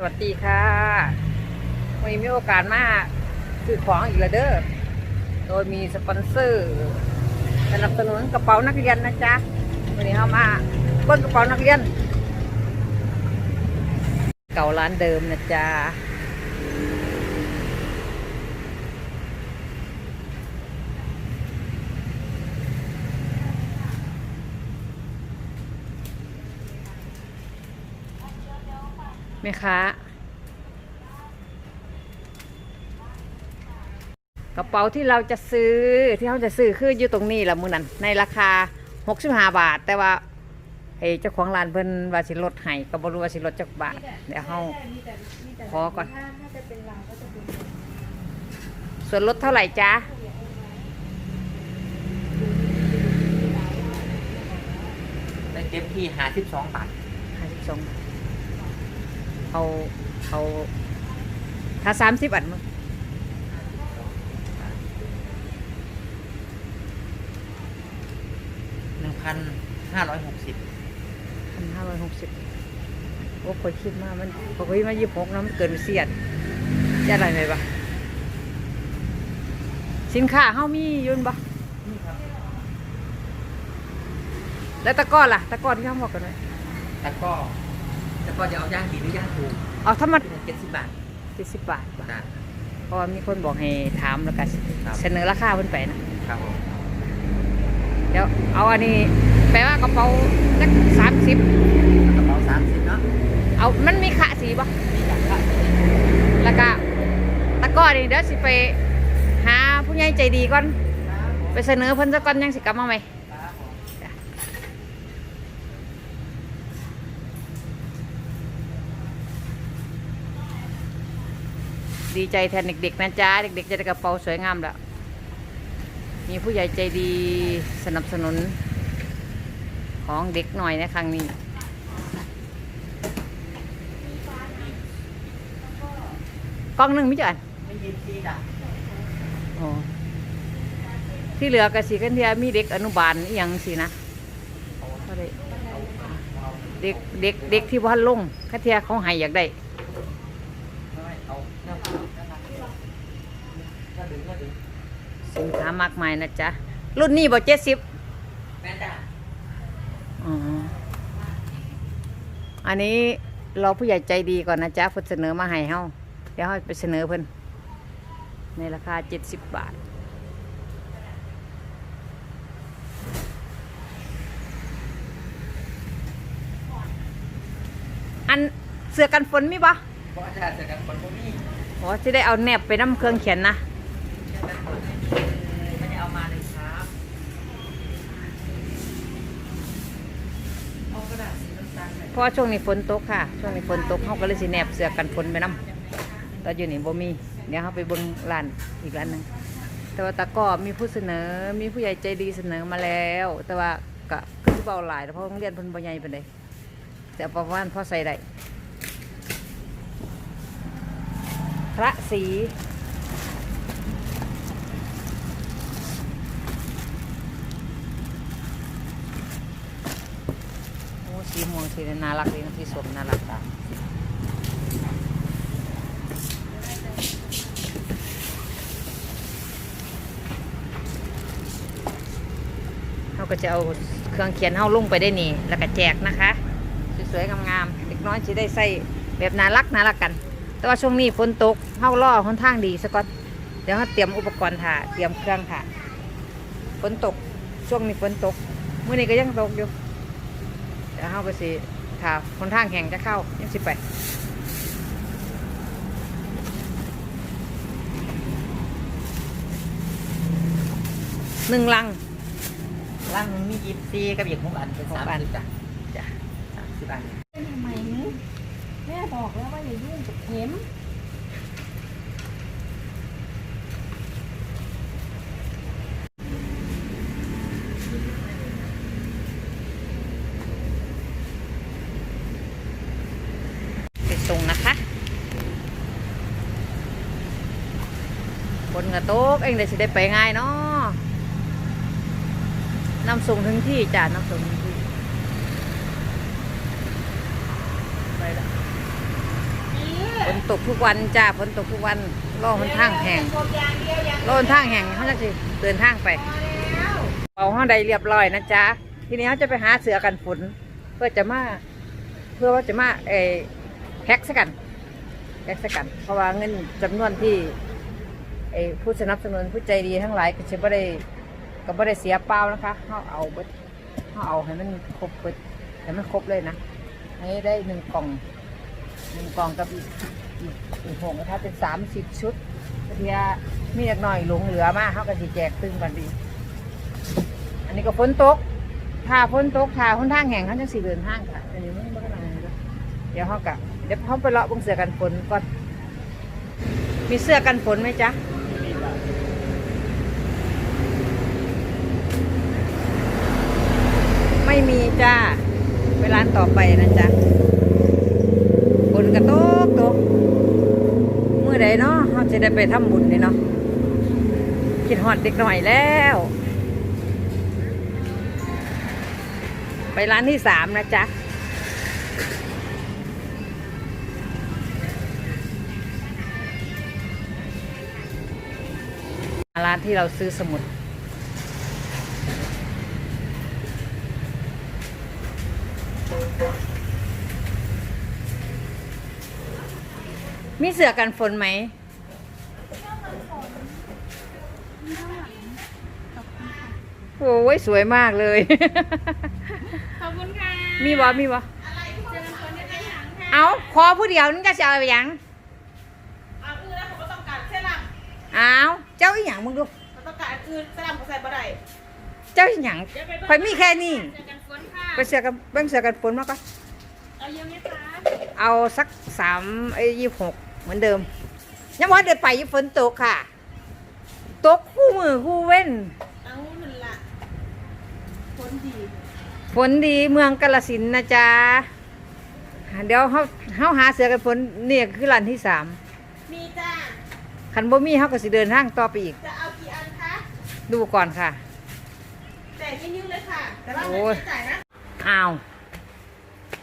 สวัสดีค่ะวันนี้มีโอกาสมาซื้อของอีกแล้วเด้อ โดยมีสปอนเซอร์สนับสนุนกระเป๋านักเรียนนะจ๊ะวันนี้เขามาเบิ้งกระเป๋านักเรียน เก่าร้านเดิมนะจ๊ะ แม่ค้ากระเป๋าที่เราจะซื้อที่เราจะซื้อคืออยู่ตรงนี้แหละมือนั้นในราคา 65 บาท แต่ว่าเฮ้เจ้าของร้านเพิ่นว่าสิลดให้ก็บ่รู้ว่าสิลดจักบาทเดี๋ยวเฮาขอก่อนถ้าถ้าจะเป็นเราก็จะเป็นส่วนลดเท่าไหร่จ๊ะได้เต็มที่หาสิบสองบาท52บาท เอาเอาถ้า30อันมั้งหนึ่งพันห้าร้อยหกสิบ1,560โอ้คอยคิดมามันพอคุยมา26นะมันเกินเสียดจะอะไรไหมบ่สินค้าเฮามีอยืนบ่แล้วตะกร้อล่ะ ตะกร้อที่เขาบอกกันไว้แต่ก็ แต่ก็จะเอาย่างดีหรือย่างถูกเอาถ้ามันเจ็ดสิบบาทเจ็ดสิบบาทบ่นะเพราะว่ามีคนบอกให้ถามแล้วก็ครับเสนอราคาเพิ่นไปนะครับผมเดี๋ยวเอาอันนี้ แปลว่ากระเป๋าสักสามสิบกระเป๋าสามสิบเนาะเอามันมีขาสีบ่นี่อย่างละแล้วก็ตะกร้อนี่เดี๋ยวสิไปหาผู้ใหญ่ใจดีก่อน ไปเสนอเพิ่นซะก่อนยังสิกลับมาใหม่ ดีใจแทนเด็กๆนะจ๊ะ เด็กๆจะได้กระเป๋าสวยงามแล้วมีผู้ใหญ่ใจดีสนับสนุนของเด็กหน่อยในครั้งนี้กล้องหนึ่งมิจันไม่ยินดีจ้ะอ๋อที่เหลือกระสีกันเทียมีเด็กอนุบาลอหยังสินะเด็กเด็กเด็กที่วัดลงคาเทียเขาให้อยากได้ ไม่เอาเนื้อผูกนะครับก็ดึงก็ดึง สินค้ามากมายนะจ๊ะ รุ่นนี้บอกเจ็ดสิบแม่จ้ะอ๋อ อันนี้เราผู้ใหญ่ใจดีก่อนนะจ๊ะเพิ่นเสนอมาให้เฮาเดี๋ยวเฮาไปเสนอเพิ่นในราคาเจ็ดสิบบาท อันเสื้อกันฝนมีปะเพราะจะเจอกันคนพวกนี้อ๋อจะได้เอาแนบไปน้ำเครื่องเขียนนะ ไม่ได้เอามาเลยครับเอากระดาษสีน้ำตาลหน่อย เพ ราะว่าช่วงนี้ฝนตกค่ะ ช่วงนี้ฝนตกเขาก็เลยสิแนบเสื้อกันฝนไปน้ำตอนอยู่นี่บ่มีเดี๋ยวเขาไปบนร้านอีกร้านหนึ่งแต่ว่าตะกร้อมีผู้เสนอมีผู้ใหญ่ใจดีเสนอมาแล้ว แต่ว่าก็คือเบาหลายเพราะโรงเรียนเพิ่นบ่ใหญ่ปานใดแต่ประมาณพอใส่ได้พระศรีโอ้ สีม่วงสีน่ารักดีนะสีสมน่ารักตาเขาก็จะเอาเครื่องเขียนเฮาลงไปได้นี่ แล้วก็แจกนะคะสวยๆงามๆเด็กน้อยจะได้ใส่แบบน่ารักน่ารักกัน แต่ว่าช่วงนี้ฝนตกเฮาล่อค่อนข้างดีสก่อนเดี๋ยวเขาเตรียมอุปกรณ์ถ่าเตรียมเครื่องถ่าฝนตกช่วงนี้ฝนตกเมื่อนี้ก็ยังตกอยู่ เดี๋ยวเฮาก็สิถ่าค่อนข้างแข็งจะเข้ายังสิไปหนึ่งลังร่างหนึงมียิบซีกับอีกหกอันเป็นหกสามอันสิบจ้ะจ้ะสามสิบอันเป็นทำไมนึแม่บอกแล้วว่าอย่ายุ่งกับเข็ม ไปส่งนะคะค นกระโตกเองเดี๋ยวสิได้ไปง่ายเนาะนำส่งถึงที่จ้ะนำส่งถึงที่ไปละฝนตกทุกวันจ้าฝนตกทุกวันรอมันทางแห้งรอมันทางแห้งเขาจะสิเดินทางไปเอาห้องใดเรียบร้อยนะจ๊ะทีนี้เขาจะไปหาเสือกันฝนเพื่อจะมาเพื่อว่าจะมาเออแพ็กซะกันแพ็กซะกัน เพราะว่าเงินจำนวนที่ อ้ผู้สนับสนุนผู้ใจดีทั้งหลายก็จะไม่ได้ก็ไม่ได้เสียเปล่านะคะเขาเอาเขาเอาให้มันครบเบิดให้มันครบเลยนะให้ได้หนึ่งกล่องหนึ่งกล่องกับอีกอีกหกนะคะเป็นสามสิบชุดเทียมีเล็กหน่อยหลงเหลือมากเขาก็จะแจกตึงกันดี อันนี้ก็ฝนตกถ้าฝนตกถ้าคนทางแห่งเขาจะสี่เดินห้างค่ะอันนี้ไม่ไม่กำลังเดี๋ยวเขากะเดี๋ยวเขาไปเลาะบงเสือกันฝนก่อนมีเสื้อกันฝนไหมจ๊ะ ไม่มีจ้าไปร้านต่อไปนะจ๊ะฝนกระตกตกเมื่อใดเนาะเราจะได้ไปทำบุญนี่เนาะคิดหอดเด็กหน่อยแล้ว ไปร้านที่สามนะจ๊ะร้านที่เราซื้อสมุด มีเสือกันฝนไหมโอ้ยสวยมากเลย ขอบคุณค่ะมีบ่มีบ่อะไรเจอกันคนได้ไหมหางค่ะเอาขอผู้เดียวนี่ก็จะเอาไปหยังเอาอื่นแล้วผมก็ต้องการเส้นลเอาเจ้าอีหยังมึงดูำเราต้องการอันอื่นเส้นลำก็ใส่บ่ได้ เจ้าอีหยังคอยมีแค่นี้เจอกันฝนค่ะไปเสือกันเบิ่งเสือกันฝนมาก่อนเอาเยอะไหมคะเอาสักสามไอ้ยี่หกเหมือนเดิมยังว่าเดินไปอยี่ฝนตกค่ะ ตกคู่มือคู่เว้นเอานั่นล่ะฝนดีฝนดีเมืองกาลสินธุ์นะจ๊ะเดี๋ยวเขาเขาหาเสือกันฝนเนี่ยคือร้านที่สามมีจ้าคันบ่มีเขาก็สิเดินทางต่อไปอีก จะเอากี่อันคะ ดูก่อนค่ะ แต่ไม่นิ้วเลยค่ะ แต่ว่าโอ้ไม่ยจ่ายนะอ้าว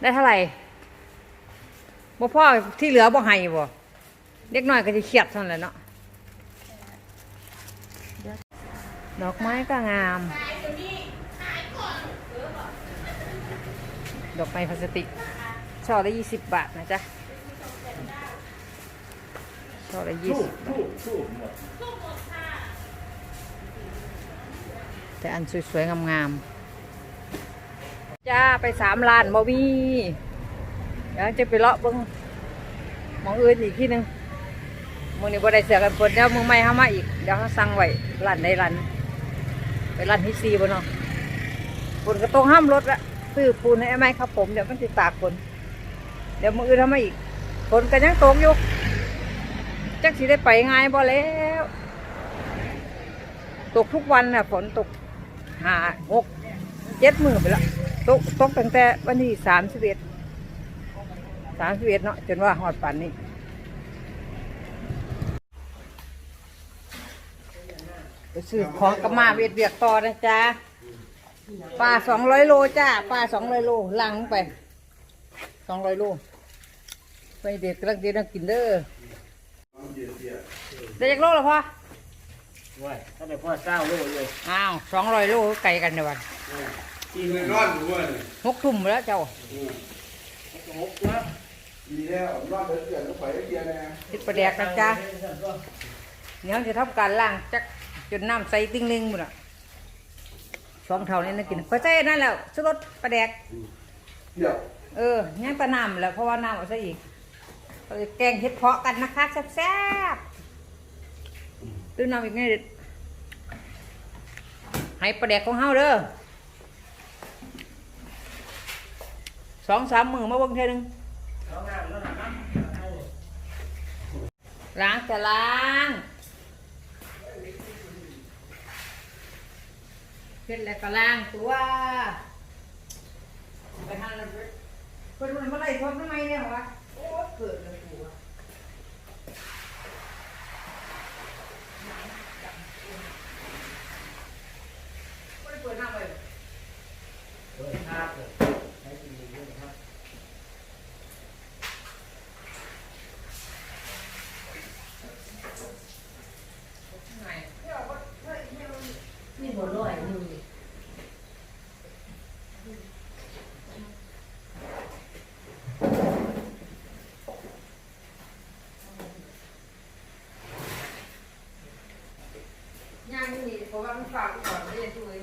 ได้เท่าไหร่บ่พ่อที่เหลือบ่ให้บ่เด็กน้อยก็จะเครียดเท่านั้นแหละเนาะดอกไม้ก็งามขายตัวนี้ขายก่อนดอกไม้พลาสติก ช่อละยี่สิบบาทนะจ๊ะ ช่อละยี่สิบบาท แต่อันสวยๆ งามๆ จ้า ไปสามล้านบ่มีเดี๋ยวจะไปเลาะเบิ้งมองอื่นอีกที่หนึ่งมึงนี่บ่ได้เสือกันฝนเดี๋ยวมึงไม่เข้ามาอีก เดี๋ยวเขาสั่งไว้ร้านใดร้านไปร้านที่สี่บ่เนาะฝนก็ต้องห้ามรถละซื้อปูนให้ไหมครับผมเดี๋ยวมันจะตากฝนเดี๋ยวมืออื่นทำมาอีกฝนก็ยังตกอยู่จักสิได้ไปไงบ่แล้ว ตกทุกวันน่ะฝนตก ห้าหกเจ็ดมือไปแล้วตกตกตั้งแต่วันที่สามสิบเอ็ดสามสิบเอ็ดเนาะจนว่าหอดปันนี้ไปซื้อของกับมาเวียดเวียกต่อนะจ๊ะปลาสองร้อยโลจ้าปลาสองร้อยโลลังไปสองร้อยโลไปเด็กกำลังเด็กกำลังกินเด้อได้จากโลแล้วพ่อ ว้ายถ้าได้พ่อเศร้าโลกเลยอ้าวสองร้อยโลไก่กันเดี๋ยววันกินเลยร้อนด้วยหกทุ่มแล้วเจ้าหกตัวดีแล้วร้อนเดือดเดือดก็ไปเดียวนะติดประแดกนะจ้าเดี๋ยวจะทำการล้างจักจนน้ำใสติ้งลิงหมดอะสองเท่านี้นะกินพอใจนั่นแล้วสุรสประแดกเดี๋ยวเออยังแตะน้ำแล้วเพราะว่าน้ำเอาซะอีกเราจะแกงเห็ดเพาะกันนะคะแซ่บๆ ตื้นน้ำอีกไงเด็ดให้ประแดกของเฮาเด้อสองสามมือมาเบิ่งเท่านึงล้างจะล้างเสร็จแล้วก็ล้างตัวไปทางนั้นเพิ่นมันมาไล่ทบทำไมเนี่ยวะโอ้เกิดเลยกูอะบ่ได้เปิดหน้าไป เปิดภาพเลยใช้จริงๆด้วยครับ ฝากก่อนไม่ได้ช่วย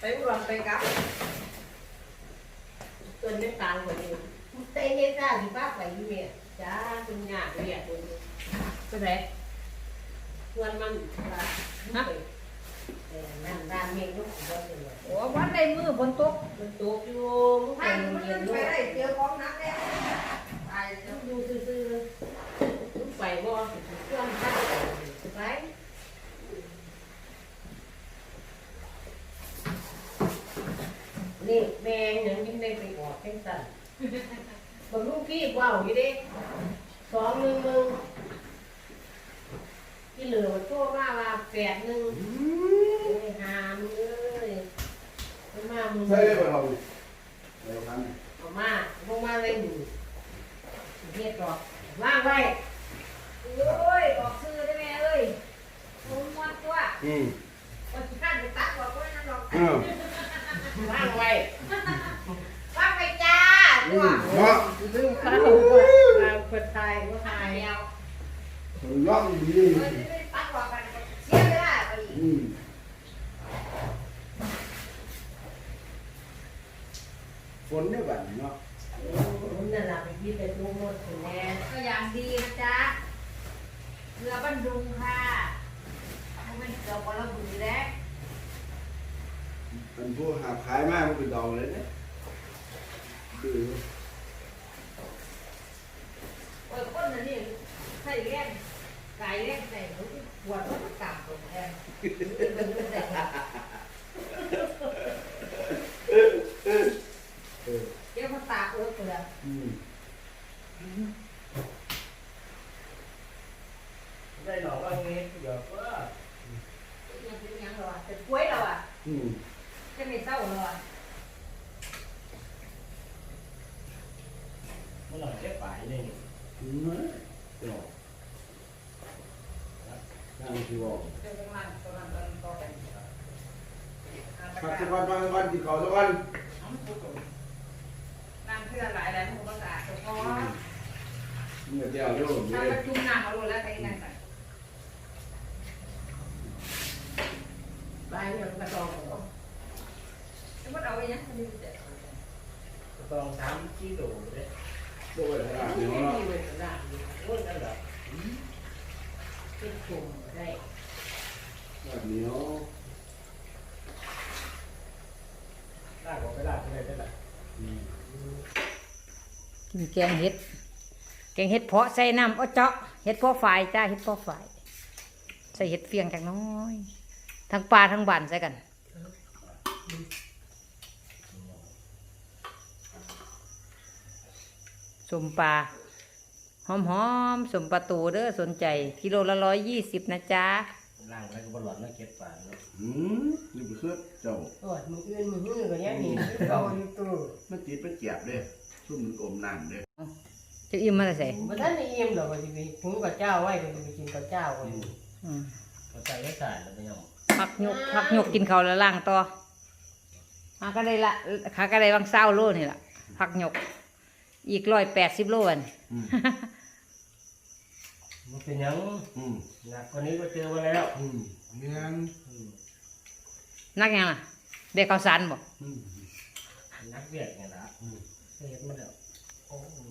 ไปอุดรไปกลับเกินไม่ตางกว่านี้เต้นยังจ้าสิป้าไปอยู่เนี่ยจ้าคุณยากเรียกคุณไปไหนชวนมันว่านะเออนั่นร้านเมงลูกของเราเป็นไงโอ้วันใดมือบนโต๊ะมันตกอยู่มันถ้าเป็น มัน เย็น ไป ด้วย ได้เจอของนักแล้วตายแล้ว ดูซื่อๆลูกไปบ่เครื่องข้าวไปนี่แมงยังยิ้มได้ไปออกแค่สั่นบางลูกพี่ว่าว อยู่ดิสองหนึ่งหนึ่งที่เหลือมันโทษว่าว่าแปดหนึ่งเอ้ยหามเอ้ยเอามามึงใช่ได้ป่ะเราในครั้งนี้เอามาลงมาเลยหนูเฮ็ดดอกว่างไว้โอ้ยบอกซื้อได้ไหมเอ้ยผมมวนตัวอืมวันที่ข้านไปตัดบอกว่านั่นดอกเออว่างไว้ ว่าไปจ้า อื ตัว ม เนาะลืมข้าววาคนไทยก็ไทตายแล้วคนร้องดีเออที่ไม่ได้ตัดบอกกันเสียเวลาไปอีกฝนเนี่ยแบบเนาะมันนั่นแหละไปที่ไปดูหมดถึงแน่ก็อย่างดีนะจ๊ะเรือบันดุงค่ะมันเป็นเกี่ยวกับระบือแล้วมันผู้หาขายมากมันเป็นดองเลยเนี่ย คือโอ้ยคนนั้นนี่ใส่เลี้ยงไก่เลี้ยงใส่เขาปวดรถกลับตรงแทนเดี๋ยวมันตากเอิ้กเลยอืม ได้หนองว่าเงี้ยเดี๋ยวก็ ยังเป็นยังหรอเป็นกล้วยหรอ อืม จะไม่เศร้าหรอ มันหน่อยแค่ปลายเลยนี่อืมเนาะนั่นคือบอกเจ้าของร้านตัวนั้นตัวนี้ต่อไปพักสักวันพักสักวันกินข้าวสักวันร้านเพื่อหลายหลายหมู่ภาษาเฉพาะเมื่อเดียวโยมถ้าเลยประชุมหนักเอารู้แล้วใครไหนใส่บายยังกระดองสมมติเอาไว้ยังคนนี้จะต้องสามกิโลเลย มีแหละเป็นกลุ่มได้แบบนี้เนาะลากออกไปลากไปเลยได้แหละอืมกินแกงเห็ด แกงเห็ดเพาะใส่น้ำเอเจาะเห็ดเพาะฝ่ายจ้าเห็ดเพาะฝ่าย ใส่เห็ดเฟียงจากน้อย ทั้งปลาทั้งบันใส่กัน สมปลาหอมหอมๆสมปลาตูเด้อสนใจ กิโลละร้อยยี่สิบนะจ๊ะล่างไปก็บอลหลอดแล้วเก็บปลาเนาะอืมนี่เป็นเครื่องเจ้าโอ้ยมืออื่นมือหื้อก็ยังนี่เอาอยู่ตู้มันติดมันเจ็บเด้ชุ่มมันอมน้ำเด้จะอิ่มมาแต่ใส่บ่ทันได้อิ่มดอกว่าสิไปหุงกับเจ้าไว้ก็สิไปกินกับเจ้าคนอืมเราใส่ไว้ใส่แล้วไปยังพักยกพักยกกินเขาวแล้วล่างต่อหาก็ได้ละหาก็ได้บางเศร้าโลนี่ละพักยก อีกร้อยแปดสิบโลอันอืม มันเป็นยังอืมหนักกว่านี้ก็เจอมาแล้วอืมเงี้ยนักยังล่ะเด็กข้าวสารบ่อืม นักเวียดไงนะเฮ็ดมาแล้วโอ้โห